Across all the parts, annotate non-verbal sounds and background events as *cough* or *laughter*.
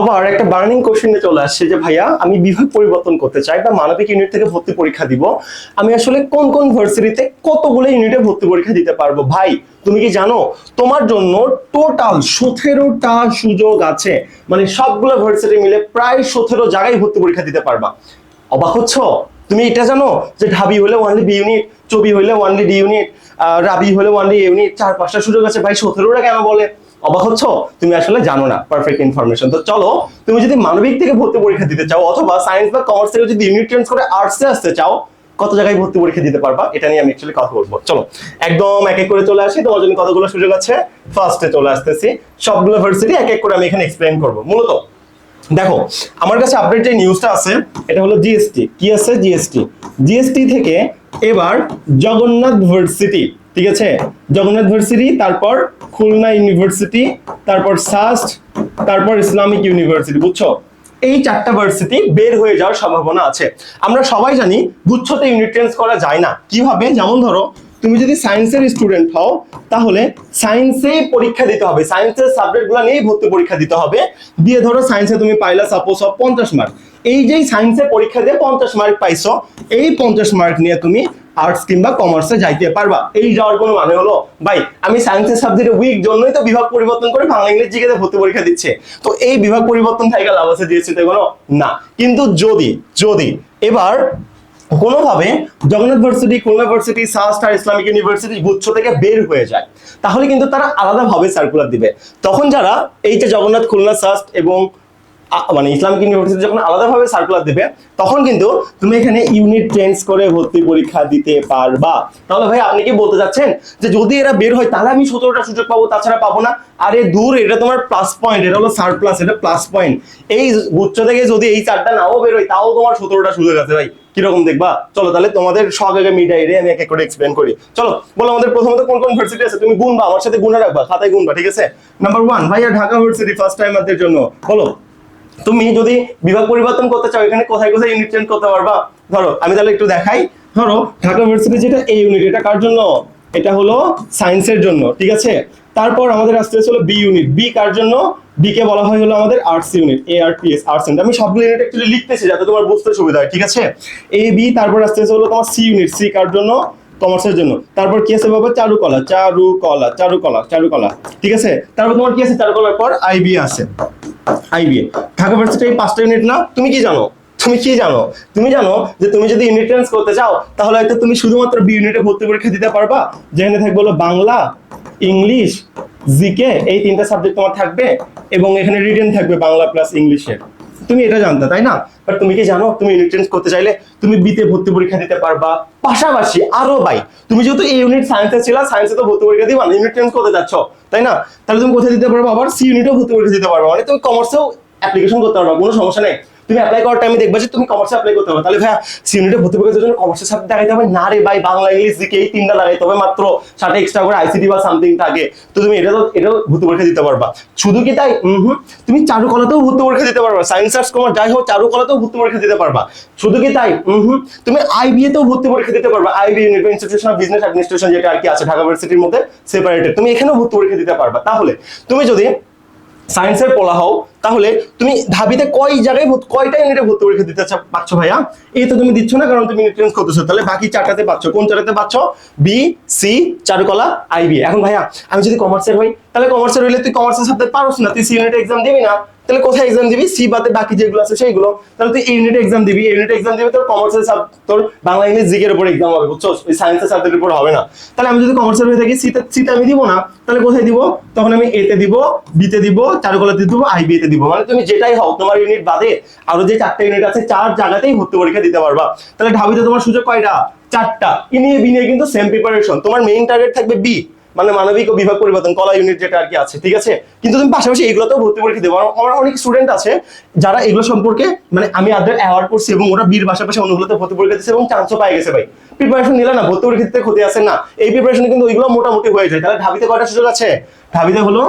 আবার একটা বার্নিং কোশ্চেনে চলে আসছে যে, ভাইয়া, আমি বিভাগ পরিবর্তন করতে চাই বা মানবিক ইউনিট থেকে ভর্তি পরীক্ষা দিব। আমি আসলে কোন কোন ভার্সিটিতে কতগুলো ইউনিটে ভর্তি পরীক্ষা দিতে পারব? ভাই, তুমি কি জানো? তোমার জন্য টোটাল সতেরোটা সুযোগ আছে। মানে সবগুলো ভার্সিটি মিলে প্রায় সতেরো জায়গায় ভর্তি পরীক্ষা দিতে পারবা। অবাক হচ্ছ? তুমি এটা জানো? যে ঢাবি হলে ওয়ানলি বি ইউনিট চবি হলে ওয়ানলি ডি ইউনিট রাবি হলে ওয়ানলি ইউনিট চার, পাঁচটা সুযোগ আছে। ভাই, সতেরোটা কেন বলে? অবাক হচ্ছ? তুমি আসলে জানো না পারফেক্ট ইনফরমেশন তো চলো, তুমি যদি মানবিক থেকে ভর্তি পরীক্ষা দিতে চাও, অথবা সায়েন্স বা কমার্স থেকে যদি ইউনিট চেঞ্জ করে আর্টসে আসতে চাও, কত জায়গায় ভর্তি পরীক্ষা দিতে পারবা? এটা নিয়ে আমি অ্যাকচুয়ালি কথা বলব। চলো, একদম এক এক করে চলে আসি। তোমার জন্য কতগুলো সুযোগ আছে? ফার্স্টে চলে আসতেছি। সবগুলো ভার্সিটি এক এক করে আমি এখানে এক্সপ্লেন করব। মূলত, দেখো, আমার কাছে আপডেট যে নিউজটা আছে, এটা হলো জিএসটি কি আছে? জিএসটি জিএসটি থেকে এবার জগন্নাথ ভার্সিটি ঠিক আছে? জগন্নাথ ভার্সিটি, তারপর খুলনা ইউনিভার্সিটি, তারপর সাস্ট, তারপর ইসলামিক ইউনিভার্সিটি, বুঝছ? এই চারটা ভার্সিটি বের হয়ে যাওয়ার সম্ভাবনা আছে। আমরা সবাই জানি গুচ্ছতে ইউনিট চেঞ্জ করা যায় না। কীভাবে? যেমন ধরো, তুমি যদি সায়েন্সের স্টুডেন্ট হও, তাহলে সায়েন্সে পরীক্ষা দিতে হবে। সায়েন্সের সাবজেক্ট সাবজেক্টগুলো নিয়েই ভর্তি পরীক্ষা দিতে হবে। দিয়ে ধরো সায়েন্সে তুমি পাইলা সাপোজ অফ পঞ্চাশ মার্ক এই যেই সায়েন্সে পরীক্ষা দিয়ে পঞ্চাশ মার্ক পাইছো, এই পঞ্চাশ মার্ক নিয়ে তুমি আর্টস কিংবা কমার্সে যাইতে পারবা। এই যাওয়ার কোনো মানে হলো, ভাই, আমি সায়েন্সের সাবজেক্টে উইক জন্যই তো বিভাগ পরিবর্তন করে বাংলা ইংরেজি জিকে ভর্তি পরীক্ষা দিচ্ছে। তো এই বিভাগ পরিবর্তন থেকে লাভ আছে দিয়েছে তো কোনো না। কিন্তু যদি যদি এবার কোনোভাবে Jagannath varsity, Khulna varsity SUST আর ইসলামিক ইউনিভার্সিটি গুচ্ছ থেকে বের হয়ে যায়, তাহলে কিন্তু তারা আলাদাভাবে সার্কুলার দিবে। তখন যারা এই যে জগন্নাথ, খুলনা সাস্ট এবং মানে ইসলামিক ইউনিভার্সিটি যখন আলাদাভাবে সার্কুলার দেবে, তখন কিন্তু তুমি এখানে ইউনিট চেঞ্জ করে ভর্তি পরীক্ষা দিতে পারবা। তাহলে ভাই, আপনি কি বলতে চাচ্ছেন? যে যদি এরা বের হয়, তাহলে আমি সতেরোটা সুযোগ পাবো, তাছাড়া পাবো না। আরে দূর, এটা তোমার প্লাস পয়েন্ট এটা হলো সার প্লাস এটা প্লাস পয়েন্ট এই গুচ্ছ থেকে যদি এই চারটা নাও বের হয়, তাও তোমার সতেরোটা সুযোগ আছে ভাই। কীরকম দেখবা? চলো, তাহলে তোমাদের সব আগে মিটাই রে আমি এক এক করে এক্সপ্লেন করি। চলো, বলো আমাদের প্রথমত কোন কোন ভার্সিটি আছে? তুমি গুনবা, আমার সাথে গুনে রাখবা, খাতায় গুনবা, ঠিক আছে? নাম্বার ওয়ান ভাইয়া ঢাকা ভার্সিটি ফার্স্ট টাইমারদের জন্য। বলো। তুমি যদি বিভাগ পরিবর্তন করতে চাও, এখানে কোথায় কোথায় ইউনিট চেঞ্জ করতে পারবা? ধরো, আমি তাহলে একটু দেখাই। ধরো, ঢাকা ভার্সিটি যেটা, এই ইউনিট এটা কার জন্য? এটা হলো সায়েন্সের জন্য, ঠিক আছে? তারপর আমাদের আসতে হলো বি ইউনিট বি কার জন্য? বি কে বলা হয় হলো আমাদের আর্টস ইউনিট এ আর পি এস আর্টস ইউনিট আমি সবগুলো ইউনিট অ্যাকচুয়ালি লিখতেছি যাতে তোমার বুঝতে সুবিধা হয়, ঠিক আছে? এ বি তারপর আসতে হলো তোমার সি ইউনিট সি কার জন্য? কমার্সের জন্য। তারপর কি আছে বাবা? চারুকলা চারুকলা চারুকলা চারুকলা। ঠিক আছে? তারপর তোমার কি আছে? চারুকলার পর আইবি আছে। আইবিএ ঢাকা ভার্সিটি এই পাঁচটা ইউনিট না, তুমি কি জানো? তুমি কি জানো? তুমি জানো যে তুমি যদি ইউনিট চেঞ্জ করতে চাও, তাহলে হয়তো তুমি শুধুমাত্র বি ইউনিটে ভর্তি পরীক্ষা দিতে পারবা। যেখানে থাকবে হলো বাংলা, ইংলিশ জিকে এই তিনটা সাবজেক্ট তোমার থাকবে এবং এখানে রিটেন থাকবে বাংলা প্লাস ইংলিশের তুমি এটা জানতে, তাই না? বাট তুমি কি জানো, তুমি ইউনিট টেস্ট করতে চাইলে তুমি বিতে ভর্তি পরীক্ষা দিতে পারবা। পাশাপাশি আরও ভাই, তুমি যেহেতু এই ইউনিট সায়েন্সে ছিল সায়েন্সে তো ভর্তি পরীক্ষা দিবা না ইউনিট টেস্ট করতে যাচ্ছ, তাই না? তাহলে তুমি কোথায় দিতে পারবা আবার? সি ইউনিটও ভর্তি পরীক্ষা দিতে পারবা। মানে তুমি কমার্সেও অ্যাপ্লিকেশন করতে পারবা, কোনো সমস্যা নেই। তুমি অ্যাপ্লাই করার টাইমে দেখবা যে তুমি কমার্সে অ্যাপ্লাই করতে পারবে তাহলে ভাইয়া সি ইউনিটে ভর্তি পরীক্ষার জন্য কমার্সের সাথে দেখাইতে হবে। না রে ভাই, বাংলা, ইংলিশ দিকে এই তিনটা লাগাইতে হবে মাত্র। সাথে এক্সট্রা করে আইসিটি বা সামথিং থাকে। তো তুমি এটা তো এটাও ভর্তি পরীক্ষা দিতে পারবা। শুধু কি তাই? হুম, তুমি চারুকলাতেও ভর্তি পরীক্ষা দিতে পারবা। সায়েন্স আর্টস কমার্স যাই হোক, চারুকলাতেও ভর্তি পরীক্ষা দিতে পারবা। শুধু কি তাই? হুম, তুমি আইবিএ তেও ভর্তি পরীক্ষা দিতে পারবা। IB institution of business administration যেটা আর কি আছে ঢাকা ইউনিভার্সিটির মধ্যে সেপারেটেড তুমি এখানেও ভর্তি পরীক্ষা দিতে পারবা। তাহলে, তুমি যদি সায়েন্সের পড়া হও তাহলে তুমি ঢাবিতে কয় জায়গায় কয়টা ইউনিটে ভর্তি পরীক্ষা দিতে পাচ্ছ ভাইয়া? এই তো তুমি দিচ্ছ না, কারণ তুমি চেঞ্জ করতেছো। তাহলে বাকি চারটাতে পাচ্ছ কোন চারটাতে পাচ্ছ বি সি চারুকলা আইবি এখন ভাইয়া, আমি যদি কমার্সের হই, তাহলে কমার্সের হইলে তুই কমার্সের সাথে পারোস না। তুই সি ইউনিট এক্সাম দিবি না। তাহলে কোথায় এক্সাম দিবি? সি বাদে বাকি যেগুলো আছে সেইগুলো। তাহলে তুই ইউনিট এক্সাম দিবি। ইউনিট এক্সাম দিবি তোর কমার্সের সাব তোর বাংলা, ইংলিশ, জিকের উপর এক্সাম হবে, বুঝছ? ওই সায়েন্সের সাবজেক্টের উপর হবে না। তাহলে আমি যদি কমার্সের হয়ে থাকি সিতে সিতে আমি দিব না। তাহলে কোথায় দিব? তখন আমি এতে দিব বিতে দিব, চারুকলাতে দিব আইবি তে দিব। মানে তুমি যেটাই হও, তোমার ইউনিট বাদে আরও যে চারটা ইউনিট আছে, চার জায়গাতেই ভর্তি পরীক্ষা দিতে পারবা। তাহলে ঢাবিতে তোমার সুযোগ কয়টা? চারটা। ই নিয়ে বি নিয়ে কিন্তু সেম প্রিপারেশন তোমার মেইন টার্গেট থাকবে বি মানে মানবিক ও বিভাগ পরিবর্তন, কলা ইউনিট যেটা আর কি আছে, ঠিক আছে? কিন্তু তুমি পাশাপাশি এগুলোতেও ভর্তি পরীক্ষা দেবো। আমার অনেক স্টুডেন্ট আছে, যারা এগুলো সম্পর্কে মানে আমি আদের অ্যাওয়ার্ড করছি এবং ওরা বীর পাশাপাশি অন্যগুলোতে ভর্তি পরীক্ষা দিচ্ছে এবং চান্সও পাই গেছে ভাই। প্রিপারেশন নিলে না, ভর্তি পরীক্ষা দিতে ক্ষতি আছে না। এই প্রিপারেশন কিন্তু ওইগুলো মোটামুটি হয়ে যায়। তাহলে ঢাবিতে কয়টা সুযোগ আছে? ঢাবিতে হলো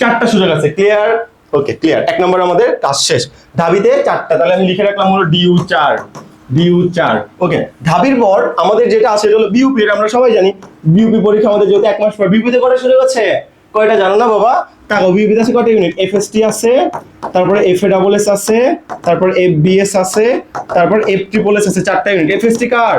চারটা সুযোগ আছে। ক্লিয়ার ওকে ক্লিয়ার এক নম্বর আমাদের কাজ শেষ। ঢাবিতে চারটা, তাহলে আমি লিখে রাখলাম হলো ডিউ চার ডিউ চার। ওকে ঢাবির পর আমাদের যেটা আছে সেটা হলো বিউপি আমরা সবাই জানি। বিউপি পরীক্ষা আমাদের যেহেতু এক মাস পর। বিউপিতে কয়টা সুযোগ আছে? কয়টা জানো না বাবা? তাকো বিউপিতে আছে কয়টা ইউনিট এফএসটি আছে, তারপরে এফ এ ডাবল এস আছে, তারপর এফ বিএস আছে, তারপর এফ ট্রিপল এস আছে, চারটা ইউনিট এফএসটি কার?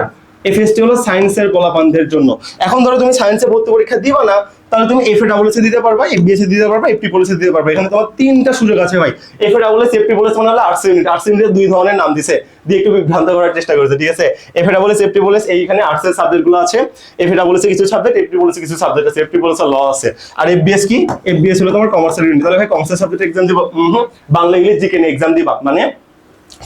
এফএসটি হলো সায়েন্সের পোলাপানদের জন্য। এখন ধরো তুমি সায়েন্সে ভর্তি পরীক্ষা দিবা না তাহলে তুমি এফ এ ডাবল এস দিতে পারবা এফ বিএস দিতে পারবা এফ ট্রিপল দিতে পারবা। এখানে তোমার তিনটা সুযোগ আছে ভাই। F A double S F triple মানে হলো আর্টস ইউনিট আর্টস ইউনিটের দুই ধরনের নাম দিছে। দিয়ে একটু বিভ্রান্ত করার চেষ্টা করেছে, ঠিক আছে? F A double S F triple S এইখানে আর্টস এর সাবজেক্টগুলো আছে। এফ এ ডাবল এস কিছু সাবজেক্ট এফ ট্রিপল এস কিছু সাবজেক্ট আছে। এফ ট্রিপল এস ল আছে। আর এফ বিএস কি? এফ বিএস হলো তোমার কমার্সের ইউনিট তাহলে ভাই কমার্সের সাবজেক্ট এক্সাম দিব বাংলা ইংলিশ জিকে এক্সাম দিবা। মানে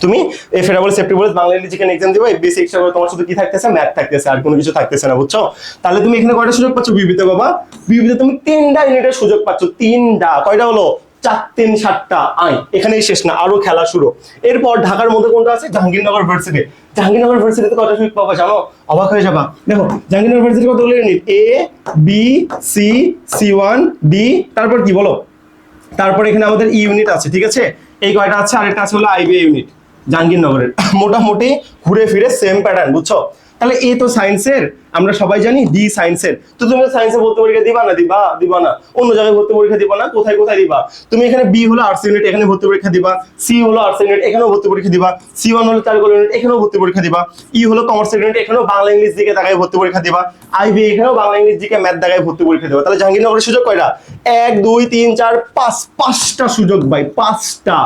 তুমি এফ ডাবল সেফটি বলে বাংলা কেন এক্সাম দিবা বেসিক হিসাবে তোমার শুধু কি থাকতেছে? ম্যাথ থাকতেছে, আর কোনো কিছু থাকতেছে না, বুঝছ? তাহলে তুমি এখানে কয়টা সুযোগ পাচ্ছ বিবিতে বাবা বিবিতে তুমি তিনটা ইউনিটের সুযোগ পাচ্ছ, তিনটা। কয়টা হলো? চার, তিন, সাতটা, আই। এখানেই শেষ না, আরও খেলা শুরু। এরপর ঢাকার মধ্যে কোনটা আছে? জাহাঙ্গীরনগর ভার্সিটি। জাহাঙ্গীরনগর ভার্সিটিতে কয়টা সুযোগ পাবা জানো? অবাক হয়ে যাবা। দেখো, জাহাঙ্গীরনগর ভার্সিটি কতগুলো unit A B C C one D তারপর কি বলো? তারপর এখানে আমাদের ইউনিট আছে, ঠিক আছে? এই কয়টা আছে? আরেকটা আছে হলো আইবি ইউনিট জাহাঙ্গীরনগরের। *laughs* মোটামুটি ঘুরে ফিরে সেম প্যাটার্ন বুঝছ? তাহলে এ তো সায়েন্সের আমরা সবাই জানি ডি সায়েন্সের তো তুমি সায়েন্সে ভর্তি পরীক্ষা দিবা না? দিবা দিবা না। অন্য জায়গায় ভর্তি পরীক্ষা দিবা না? কোথায় কোথায় দিবা? তুমি এখানে বি হলো আর্টস ইউনিট এখানে ভর্তি পরীক্ষা দিবা। সি হলো আর্টস ইউনিট এখানেও ভর্তি পরীক্ষা দিবা। সি ওয়ান হলো চারুকলা ইউনিট এখানেও ভর্তি পরীক্ষা দিবা। ই হলো কমার্স ইউনিট এখানেও বাংলা, ইংলিশ দিকে তাকায় ভর্তি পরীক্ষা দিবা। আইবি এখানেও বাংলা, ইংলিশ দিকে ম্যাথ দেখায় ভর্তি পরীক্ষা দিবা। তাহলে জাহাঙ্গীরনগরের সুযোগ কয়টা? এক, দুই, তিন, চার, পাঁচ, পাঁচটা সুযোগ ভাই, পাঁচটা।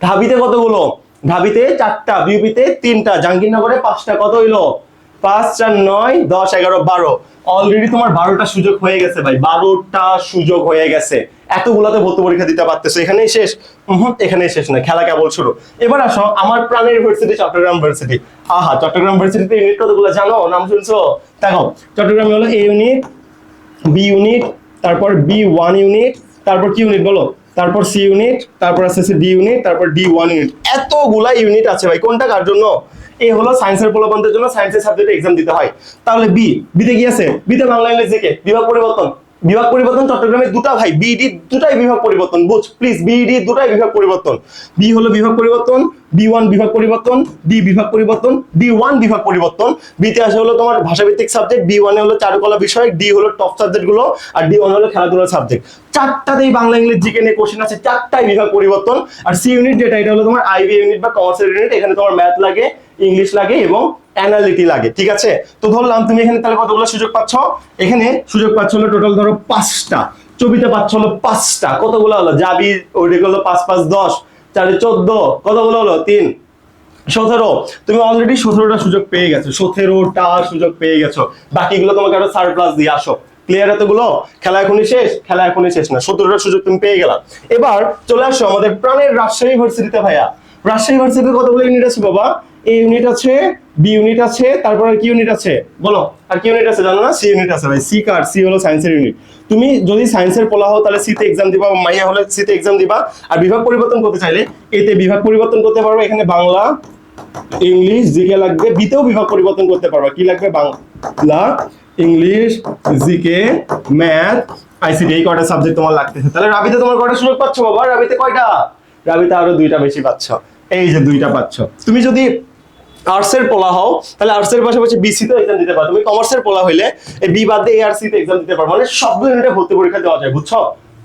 ঢাবিতে কতগুলো? ঢাবিতে চারটা বিউপিতে তিনটা জাহাঙ্গীরনগরে পাঁচটা। কত হইল? পাঁচ চার নয় দশ এগারো বারো। অলরেডি তোমার বারোটা সুযোগ হয়ে গেছে ভাই। বারোটা সুযোগ হয়ে গেছে। এতগুলাতে ভর্তি পরীক্ষা দিতে পারতেছো। এখানেই শেষ। উহুম, এখানেই শেষ না। খেলা কেবল শুরু। এবার আসো আমার প্রাণের ইউনিভার্সিটি চট্টগ্রাম ইউনিভার্সিটি আহা চট্টগ্রাম ইউনিভার্সিটিতে ইউনিট কতগুলো জানো? নাম শুনছো? দেখো চট্টগ্রামে হলো এ ইউনিট বি ইউনিট তারপর বি ওয়ান ইউনিট তারপর কি ইউনিট বলো। তারপর সি ইউনিট তারপর আছে ডি ইউনিট তারপর ডি ওয়ান ইউনিট এতগুলা ইউনিট আছে ভাই, কোনটা কার জন্য? এ হলো সায়েন্সের প্রলোভনদের জন্য সায়েন্সের সাবজেক্টে এক্সাম দিতে হয়। তাহলে বি বিতে কি আছে? বিতে বাংলা ইংলিশ থেকে বিভাগ পরিবর্তন। বিভাগ পরিবর্তন, চট্টগ্রামে দুটা ভাই বিডি দুটাই বিভাগ পরিবর্তন, বুঝ প্লিজ বিডি দুটাই বিভাগ পরিবর্তন। বি হলো বিভাগ পরিবর্তন বি ওয়ান বিভাগ পরিবর্তন ডি বিভাগ পরিবর্তন ডি ওয়ান বিভাগ পরিবর্তন। বিতে আসে হলো তোমার ভাষাভিত্তিক সাবজেক্ট বি ওয়ানে হলো চারুকলা বিষয় ডি হলো টপ সাবজেক্টগুলো, আর ডি ওয়ান হলো খেলাধুলার সাবজেক্ট চারটাতেই বাংলা, ইংলিশ জিকে নিয়ে কোশ্চেন আছে, চারটাই বিভাগ পরিবর্তন। আর সি ইউনিট যেটা, এটা হলো তোমার আইবি ইউনিট বা কমার্সের ইউনিট এখানে তোমার ম্যাথ লাগে ইংলিশ লাগে এবং অ্যানালিটি লাগে, ঠিক আছে? তো ধরলাম তুমি এখানে তাহলে কতগুলো সুযোগ পাচ্ছ? এখানে সুযোগ পাচ্ছ হলো টোটাল ধরো পাঁচটা, ছবিতে পাচ্ছ হলো পাঁচটা। কতগুলো হলো? যাবি ওইটা হলো পাঁচ পাঁচ, দশ, চারে চোদ্দ, কতগুলো হলো? তিন, সতেরো। তুমি অলরেডি সতেরোটা সুযোগ পেয়ে গেছো, সতেরোটা সুযোগ পেয়ে গেছো। বাকিগুলো তোমাকে আরও সারপ্লাস দিয়ে আসো। ক্লিয়ার এতগুলো? খেলা এখনই শেষ? খেলা এখনই শেষ না, সতেরোটা সুযোগ তুমি পেয়ে গেলা। এবার চলে আসো আমাদের প্রাণের রাজশাহী ইউনিভার্সিটিতে ভাইয়া। রাজশাহী ইউনিভার্সিটিতে কতগুলো ইউনিট আছে বাবা? এ ইউনিট আছে বি ইউনিট আছে, তারপর কি ইউনিট আছে? বলো, আর কি ইউনিট আছে? জানো না? সি ইউনিট আছে ভাই। সি কার? সি হলো সায়েন্সের ইউনিট তুমি যদি সায়েন্সের পড়া হও, তাহলে সিতে এক্সাম দিবা, মাইয়া হলে সিতে এক্সাম দিবা। আর বিভাগ পরিবর্তন করতে চাইলে এতে বিভাগ পরিবর্তন করতে পারবে, এখানে বাংলা ইংলিশ জিকে লাগবে। বিতেও বিভাগ পরিবর্তন করতে পারবা। কি লাগবে? Bangla English GK math ICT এই কয়টা সাবজেক্ট তোমার লাগতেছে? তাহলে রাবিতে তোমার কয়টা সুযোগ পাচ্ছ বাবা? রাবিতে কয়টা? রাবিতে আরও দুইটা বেশি পাচ্ছ। এই যে দুইটা পাচ্ছ। তুমি যদি আর্টস এর পড়া হও, তাহলে আর্টস এর পাশাপাশি এক্সাম দিতে পারো। তুমি কমার্স এর পড়া হইলে এই বি বাদ দিয়ে এক্সাম দিতে পারো। মানে সবগুলো ইউনিটে ভর্তি পরীক্ষা দেওয়া যায়, বুঝছ?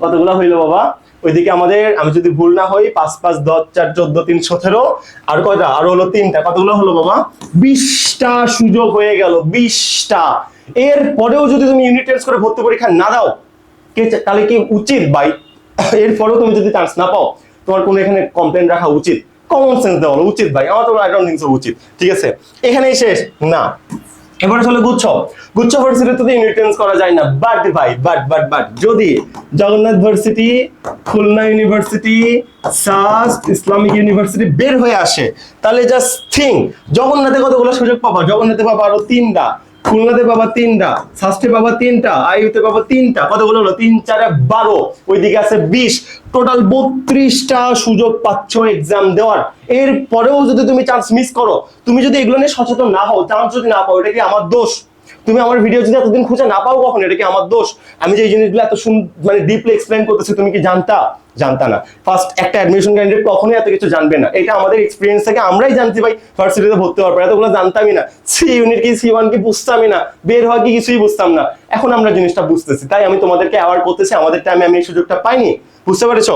কতগুলো হইল বাবা? ওইদিকে আমাদের, আমি যদি ভুল না হই, পাঁচ পাঁচ, দশ, চার, চোদ্দ, তিন, সতেরো, আর কয়টা? আরও হলো তিনটা। কতগুলো হলো বাবা? বিশটা সুযোগ হয়ে গেল, বিশটা। এর পরেও যদি তুমি ইউনিট টেস্ট করে ভর্তি পরীক্ষা না দাও, কে তাহলে কি উচিত? ভাই এরপরেও তুমি যদি চান্স না পাও, তোমার কোনো এখানে কমপ্লেন রাখা উচিত। কমন সেন্স দেওয়া হলো, উচিত ভাই। আমার তো আই ডোন্ট থিংক সো উচিত ঠিক আছে? এখানেই শেষ না। এবার আসলে গুচ্ছ গুচ্ছ ভার্সিটিতে তো ইউনিট চেঞ্জ করা যায় না বাট ভাই বাট বাট বাট যদি Jagannath varsity Khulna university SUST Islamic university বের হয়ে আসে তাহলে জাস্ট থিং জগন্নাথে কতগুলো সুযোগ পাবা? জগন্নাথে পাবা আরও তিনটা। খুলনাতে পাবা তিনটা সাস্টে পাবা তিনটা আইউতে পাবা তিনটা। কতগুলো হলো? তিন, চারে বারো। ওইদিকে আছে বিশ। টোটাল বত্রিশটা সুযোগ পাচ্ছ এক্সাম দেওয়ার। এরপরেও যদি তুমি চান্স মিস করো, তুমি যদি এগুলো নিয়ে সচেতন না হও চান্স যদি না পাও, এটা কি আমার দোষ? তুমি আমার ভিডিও যদি এতদিন খুঁজে না পাও কখন, এটা কি আমার দোষ? আমি যে এই জিনিসগুলো এত সুন- মানে ডিপলি এক্সপ্লেন করতেছি, তুমি কি জানতা? জানতা না। ফার্স্ট একটা অ্যাডমিশন ক্যান্ডিডেট কখনোই এত কিছু জানবে না। এটা আমাদের এক্সপিরিয়েন্স থেকে আমরাই জানছি ভাই। ভার্সিটিতে ভর্তি হওয়ার পর এতগুলো জানতামই না। সি ইউনিট কি সি ওয়ান কি বুঝতামই না। বের হওয়া কি কিছুই বুঝতাম না। এখন আমরা জিনিসটা বুঝতেছি। তাই আমি তোমাদেরকে অ্যাওয়ার করতেছি। আমাদের টাইমে আমি এই সুযোগটা পাইনি। বুঝতে পেরেছ?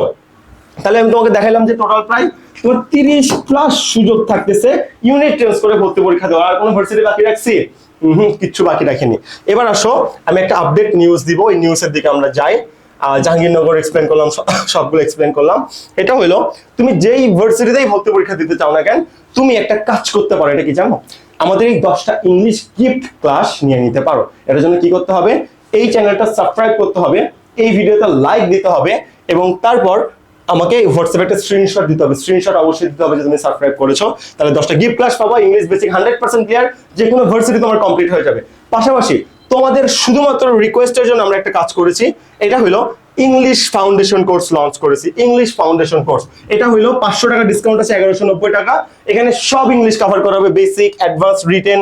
তাহলে আমি তোমাকে দেখাইলাম যে টোটাল প্রায় তোমার তিরিশ প্লাস সুযোগ থাকতেছে। ইউনিট চেঞ্জ করে ভর্তি পরীক্ষা দেওয়ার। আর কোনো ভার্সিটি বাকি রাখছি? হুম, কিচ্ছু বাকি রাখিনি। এবার আসো, আমি একটা আপডেট নিউজ দিব, এই নিউজের দিকে আমরা যাই। জাহাঙ্গীরনগর এক্সপ্লেন করলাম সবগুলো এক্সপ্লেন করলাম। এটা হলো তুমি যেই ভার্সিটিতেই ভর্তি পরীক্ষা দিতে চাও না কেন, তুমি একটা কাজ করতে পারো, এটা কি জানো? আমাদের এই দশটা ইংলিশ গিফট ক্লাস নিয়ে নিতে পারো। এটার জন্য কি করতে হবে? এই চ্যানেলটা সাবস্ক্রাইব করতে হবে, এই ভিডিওতে লাইক দিতে হবে, এবং তারপর আমাকে হোয়াটসঅ্যাপে একটা স্ক্রিনশট দিতে হবে। স্ক্রিনশট অবশ্যই দিতে হবে যে তুমি সাবস্ক্রাইব করেছ। তাহলে দশটা গিফট ক্লাস পাবা English basic hundred percent clear যে কোনো ভার্সিটি তোমার কমপ্লিট হয়ে যাবে। পাশাপাশি তোমাদের শুধুমাত্র রিকোয়েস্টের জন্য আমরা একটা কাজ করেছি। এটা হলো ইংলিশ ফাউন্ডেশন কোর্স লঞ্চ করেছি। ইংলিশ ফাউন্ডেশন কোর্স এটা হলো পাঁচশো টাকা ডিসকাউন্ট আছে, এগারোশো নব্বই টাকা। এখানে সব ইংলিশ কভার করা হবে। বেসিক অ্যাডভান্স রিটেন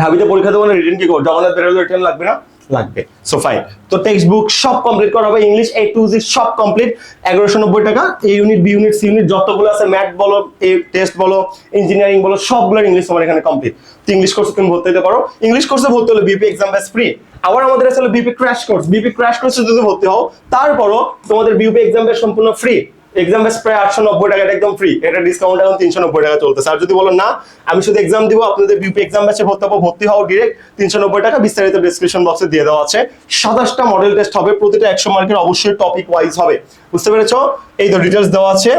ঢাবিতে পরীক্ষা দেবো না রিটেন কি করব? জগন্নাথ বেরোলে রিটেন লাগবে না? লাগবে। সো ফাইন তো টেক্সট বুক সব কমপ্লিট করা হবে ইংলিশ এ টু জি সব কমপ্লিট এগারোশো নব্বই টাকা এই unit B unit C unit যতগুলো আছে ম্যাথ বলো এই টেস্ট বলো ইঞ্জিনিয়ারিং বলো সবগুলোর ইংলিশ তোমার এখানে কমপ্লিট তো ইংলিশ কোর্সে তুমি ভর্তি হতে পারো। ইংলিশ কোর্সে ভর্তি হলে বিপি এক্সাম ব্যাস ফ্রি আবার আমাদের আসলে BP crash course BP crash কোর্সে যদি ভর্তি হও, তারপরও তোমাদের বিপি এক্সাম ব্যাস সম্পূর্ণ ফ্রি এক্সাম ব্যাস প্রায় আটশো নব্বই টাকা একদম ফ্রি এটা ডিসকাউন্ট এখন তিনশো নব্বই টাকা চলতেছে। আর যদি বলো না, আমি শুধু এক্সাম দিব, আপনাদের বিউপি এক্সাম ব্যাচে ভর্তি হব, ভর্তি হও ডিরেক্ট তিনশো নব্বই টাকা। বিস্তারিত ডিসক্রিপশন বক্সে দিয়ে দেওয়া আছে। সাতাশটা মডেল টেস্ট হবে, প্রতিটা একশো মার্কের অবশ্যই টপিক ওয়াইজ হবে। বুঝতে পেরেছ? এই তো ডিটেলস দেওয়া আছে।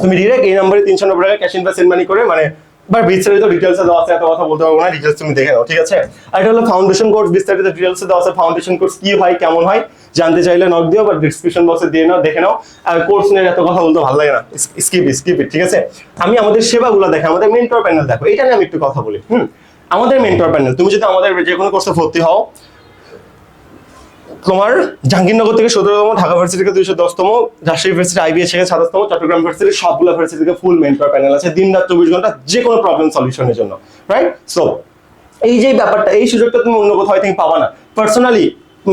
তুমি ডিরেক্ট এই নম্বরে তিনশো নব্বই টাকা ক্যাশ ইন সেন্ড মানি করে মানে বা বিস্তারিত ডিটেলস দেওয়া আছে, এত কথা বলতে পারব না ডিটেলস তুমি দেখে নাও, ঠিক আছে? আর এটা হলো ফাউন্ডেশন কোর্স বিস্তারিত ডিটেলস দেওয়া আছে ফাউন্ডেশন কোর্স কি হয়, কেমন হয় জানতে চাইলে নক দিও বা ডিসক্রিপশন বক্সে দিয়ে নাও, দেখে নাও। আর কোর্স নিয়ে এত কথা বলতে ভালো লাগে না। স্কিপ স্কিপ ঠিক আছে? আমি আমাদের সেবাগুলো দেখে আমাদের মেন্টর প্যানেল দেখো। এটা নিয়ে আমি একটু কথা বলি, হুম? আমাদের মেন্টর প্যানেল তুমি যদি আমাদের যে কোনো কোর্সে ভর্তি হও, তোমার জাহাঙ্গীরনগর থেকে সতেরোতম, ঢাকা ভার্সিটি থেকে দুইশো দশতম, রাজশাহী ভার্সিটি আইবিএস থেকে সাতাশতম, চট্টগ্রাম ভার্সিটি সবগুলো ভার্সিটি থেকে ফুল মেন্টর প্যানেল আছে। দিন রাত চব্বিশ ঘণ্টা যে কোনো প্রবলেম সলিউশনের জন্য রাইট সো এই যে ব্যাপারটা, এই সুযোগটা তুমি অন্য কোথাও থেকে পাবা না। পার্সোনালি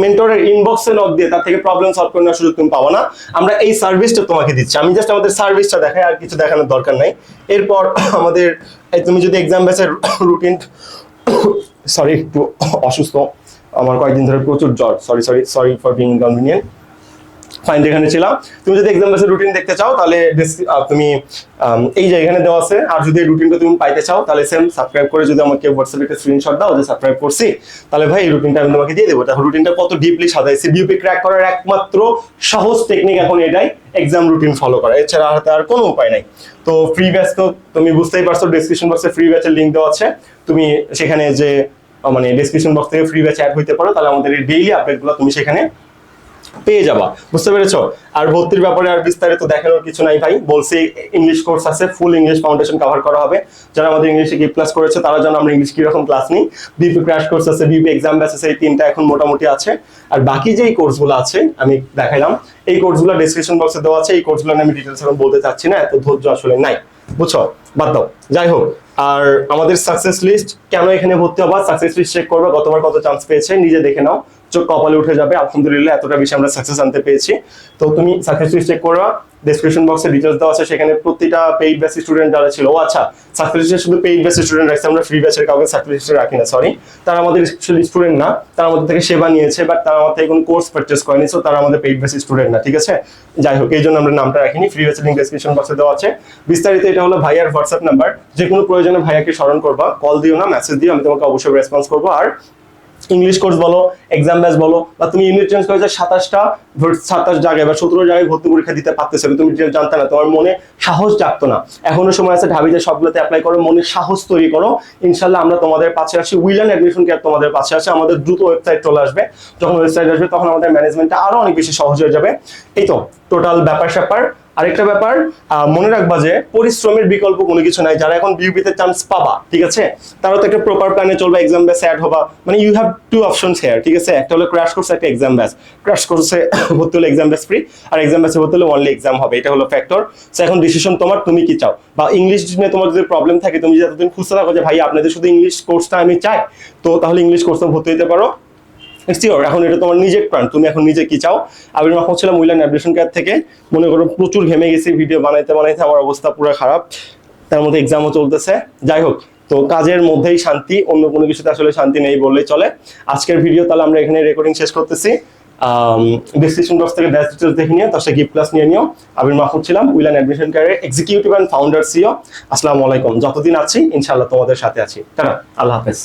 মেন্টরের ইনবক্সে নক দিয়ে তার থেকে প্রবলেম সলভ করে নেওয়ার সুযোগ তুমি পাবো না। আমরা এই সার্ভিসটা তোমাকে দিচ্ছি। আমি জাস্ট আমাদের সার্ভিসটা দেখাই, আর কিছু দেখানোর দরকার নাই। এরপর আমাদের তুমি যদি এক্সাম ব্যাচের রুটিন সরি একটু অসুস্থ। আমার কয়েকদিন ধরে প্রচুর জ্বর। Sorry sorry sorry for being inconvenient fine যেখানে ছিলাম। তুমি যদি এক্সাম বেসের রুটিন দেখতে চাও, তাহলে তুমি এই যে এখানে দেওয়া আছে, আর যদি রুটিনটা তুমি পাইতে চাও, তাহলে সেম সাবস্ক্রাইব করে যদি আমাকে হোয়াটসঅ্যাপে একটা স্ক্রিনশট দাও যে সাবস্ক্রাইব করছি, তাহলে ভাই এই রুটিনটা আমি তোমাকে দিয়ে দেবো। তাহলে রুটিনটা কত ডিপলি সাজাইছি। বিউপি ক্র্যাক করার একমাত্র সহজ টেকনিক এখন এটাই এক্সাম রুটিন ফলো করা। এছাড়া আর কোনো উপায় নাই। তো ফ্রি ব্যাচ তো তুমি বুঝতেই পারছ ডিসক্রিপশন বক্সে ফ্রি ব্যাচের লিঙ্ক দেওয়া আছে। তুমি সেখানে যে মানে ডিসক্রিপশন বক্স থেকে ফ্রি ব্যাচ অ্যাড হইতে পারো, তাহলে আমাদের এই ডেইলি আপডেটগুলো তুমি সেখানে পেয়ে যাবা। বুঝতে পেরেছ? আর ভর্তির ব্যাপারে আর বিস্তারিত দেখানোর কিছু নাই ভাই। বলছি ইংলিশ কোর্স আছে ফুল ইংলিশ ফাউন্ডেশন কভার করা হবে। যারা আমাদের ইংলিশে গিফট ক্লাস করেছে, তারা যেন আমরা ইংলিশ কীরকম ক্লাস নিই। বিপি ক্র্যাশ কোর্স আছে বিপি এক্সাম ব্যাচ আছে, এই তিনটা এখন মোটামুটি আছে। আর বাকি যেই কোর্সগুলো আছে, আমি দেখাইলাম, এই কোর্সগুলো ডিসক্রিপশন বক্সে দেওয়া আছে। এই কোর্সগুলো আমি ডিটেলস এখন বলতে চাচ্ছি না, এত ধৈর্য আসলে নাই। বুঝছ? বাদ দাও। যাই হোক, আর আমাদের সাকসেস লিস্ট কেন এখানে ভর্তি হবা? সাকসেস লিস্ট চেক করবে, গতবার কত চান্স পেয়েছে, নিজে দেখে নাও। চোখ কপালে উঠে যাবে। আলহামদুলিল্লাহ, এতটা বেশি আমরা সাকসেস আনতে পেয়েছি তো তুমি সাকসেস লিস্ট চেক করবা। ডেসক্রিপশন বক্সে ডিটেলস দেওয়া আছে। সেখানে প্রতিটা পেইড ব্যাচ স্টুডেন্ট যারা ছিল, ও আচ্ছা সাকসেস লিস্টে শুধু পেইড ব্যাচ স্টুডেন্ট রাখছে, আমরা ফ্রি ব্যাচের কাউকে সাকসেস লিস্টে রাখি না সরি তারা আমাদের স্টুডেন্ট না, তারা আমাদের থেকে সেবা নিয়েছে বাট তারা আমাদের থেকে কোনো কোর্স পারচেস করেনি সো তারা আমাদের পেইড ব্যাচ স্টুডেন্ট না, ঠিক আছে? যাই হোক, এই জন্য আমরা নামটা রাখিনি ফ্রি ব্যাচের লিঙ্ক ডেসক্রিপশন বক্সে দেওয়া আছে। বিস্তারিত এটা হলো ভাইয়ার হোয়াটসঅ্যাপ নাম্বার যে কোনো প্রয়োজনে ভাইয়াকে স্মরণ করবা কল দিও না মেসেজ দিও, আমি তোমাকে অবশ্যই রেসপন্স করব। আর ইংলিশ কোর্স বলো এক্সাম ব্যাচ বলো, বা তুমি ইউনিট চেঞ্জ করেছ সাতাশটা সাতাশ জায়গায় বা সতেরো জায়গায় ভর্তি পরীক্ষা দিতে পারতেছো, তুমি জানতে না, তোমার মনে সাহস জাগতো না। এখনও সময় আছে ঢাবিতে সবগুলোতে অ্যাপ্লাই করো, মনে সাহস তৈরি করো। ইনশাল্লাহ আমরা তোমাদের পাশে আসি উইলান অ্যাডমিশন কেয়ার তোমাদের পাশে আসে আমাদের দ্রুত ওয়েবসাইট চলে আসবে। যখন ওয়েবসাইট আসবে, তখন আমাদের ম্যানেজমেন্টটা আরও অনেক বেশি সহজ হয়ে যাবে। এই তো টোটাল ব্যাপার স্যাপার আরেকটা ব্যাপার মনে রাখবা যে পরিশ্রমের বিকল্প কোনো কিছু নাই। যারা এখন বিউপিতে চান্স পাবা, ঠিক আছে? তারা তো একটা প্রপার প্ল্যানে চলবে এক্সাম ব্যাচ অ্যাড হবা। মানে you have two options here ঠিক আছে? একটা হলো ক্র্যাশ কোর্স একটা এক্সাম ব্যাচ ক্র্যাশ কোর্সে ভর্তি হলে এক্সাম ব্যাচ ফ্রি আর এক্সাম ব্যাচে ভর্তি হলে অনলি এক্সাম হবে। এটা হলো ফ্যাক্টর সো এখন ডিসিশন তোমার, তুমি কি চাও? বা ইংলিশ নিয়ে তোমার যদি প্রবলেম থাকে, তুমি যদি এতদিন খুঁজতে থাকো যে, ভাই, আপনাদের শুধু ইংলিশ কোর্সটা আমি চাই, তো তাহলে ইংলিশ কোর্সে ভর্তি হতে পারো। শিওর এখন এটা তোমার নিজের প্ল্যান তুমি এখন নিজে কি চাও? আমি মাহমুদ ছিলাম উইলান অ্যাডমিশন কেয়ার থেকে, মনে করো প্রচুর ঘেমে গেছি ভিডিও বানাইতে বানাইতে আমার অবস্থা পুরো খারাপ। তার মধ্যে এক্সামও চলতেছে। যাই হোক, তো কাজের মধ্যেই শান্তি, অন্য কোনো কিছুতে আসলে শান্তি নেই বললেই চলে। আজকের ভিডিও তাহলে আমরা এখানে রেকর্ডিং শেষ করতেছি। ডিসক্রিপশন বক্স থেকে ব্যাচ ডিটেলস দেখে নিও, তার সাথে গিফট ক্লাস নিয়ে নিও। আবির মাহমুদ ছিলাম উইলান admission career executive and founder CEO আসসালামু আলাইকুম, যতদিন আছি, ইনশাআল্লাহ তোমাদের সাথে আছি। টাটা, আল্লাহ হাফেজ।